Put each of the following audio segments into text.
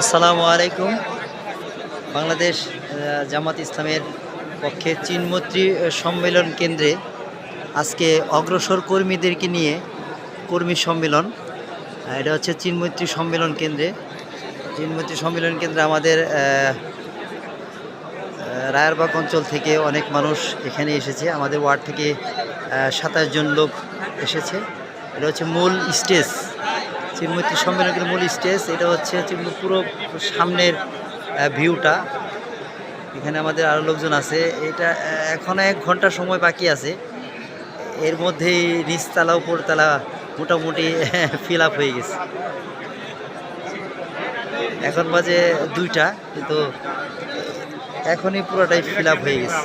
আসসালামু আলাইকুম। বাংলাদেশ জামাত ইসলামের পক্ষে চিনমৈত্রী সম্মেলন কেন্দ্রে আজকে অগ্রসর কর্মীদেরকে নিয়ে কর্মী সম্মেলন। এটা হচ্ছে চিনমৈত্রী সম্মেলন কেন্দ্রে। চিনমৈত্রী সম্মেলন কেন্দ্রে আমাদের আহ, অঞ্চল থেকে অনেক মানুষ এখানে এসেছে। আমাদের ওয়ার্ড থেকে সাতাশ জন লোক এসেছে। এটা হচ্ছে মূল স্টেজ। চিন্মৈত্রী সম্মেলনের মূল স্টেজ, এটা হচ্ছে পুরো সামনের ভিউটা। এখানে আমাদের আরও লোকজন আছে। এটা এখনও এক ঘণ্টা সময় বাকি আছে। এর মধ্যেই নিচতলা, উপরতলা মোটামুটি ফিল হয়ে গেছে। এখন বাজে দুইটা, কিন্তু এখনই পুরোটাই ফিল হয়ে গেছে।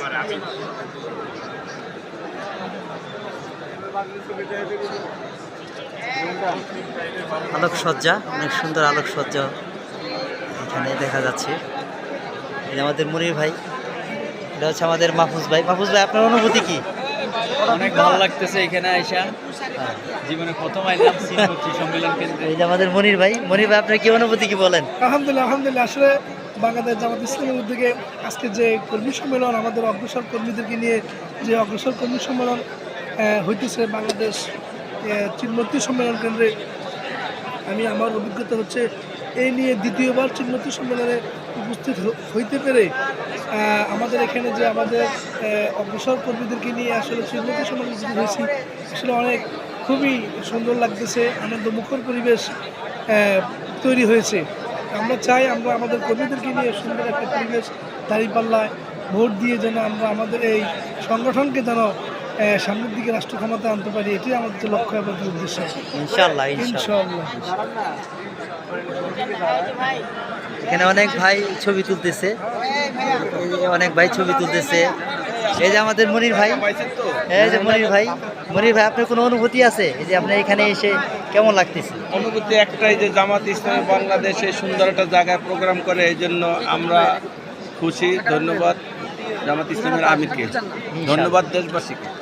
আলোকসজ্জা অনেক সুন্দর আলোকসজ্জা এখানে দেখা যাচ্ছে। এটা আমাদের মনির ভাই এটা হচ্ছে আমাদের মাহফুজ ভাই। মাহফুজ ভাই আপনার অনুভূতি কি? অনেক ভালো লাগতেছে এখানে আইসা। জীবনে প্রথম আইলাম সম্মেলন কেন্দ্রে। এই যে আমাদের মনির ভাই মনির ভাই আপনার কি অনুভূতি কি বলেন? আলহামদুলিল্লাহ আলহামদুলিল্লাহ। আসলে বাংলাদেশ জামাত ইসলামের উদ্যোগে আজকে যে কর্মী সম্মেলন আমাদের অগ্রসর কর্মীদেরকে নিয়ে যে অগ্রসর কর্মী সম্মেলন আহ, হইতেছে বাংলাদেশ আহ, চিন্মতি সম্মেলন কেন্দ্রে আমি আমার অভিজ্ঞতা হচ্ছে এই নিয়ে দ্বিতীয়বার চিন্মতি সম্মেলনে উপস্থিত হইতে পেরে আমাদের এখানে যে আমাদের অগ্রসর কর্মীদেরকে নিয়ে আসলে চিন্মতি সম্মেলন হয়েছি আসলে অনেক খুবই সুন্দর লাগতেছে আনন্দমুখর পরিবেশ তৈরি হয়েছে। আমরা চাই আমরা আমাদের কর্মীদেরকে নিয়ে সুন্দর একটা পরিবেশ দাঁড়িপাল্লায় ভোট দিয়ে যেন আমরা আমাদের এই সংগঠনকে যেন সামনের দিকে রাষ্ট্র ক্ষমতা আনতে পারি এটি আমাদের লক্ষ্য আমাদের উদ্দেশ্য। ইনশাল্লাহ ইনশাল্লাহ এখানে অনেক ভাই ছবি তুলতেছে। এই যে অনেক ভাই ছবি তুলতেছে। এই যে আমাদের মনির ভাই। এই যে মনির ভাই। মনির ভাই আপনার কোনো অনুভূতি আছে? এই যে আপনি এখানে এসে কেমন লাগতেছে? অনুভূতি একটাই যে জামাত ইসলামী বাংলাদেশে সুন্দর একটা জায়গায় প্রোগ্রাম করে এই জন্য আমরা খুশি। ধন্যবাদ জামাত ইসলামের আমিরকে। ধন্যবাদ দেশবাসীকে।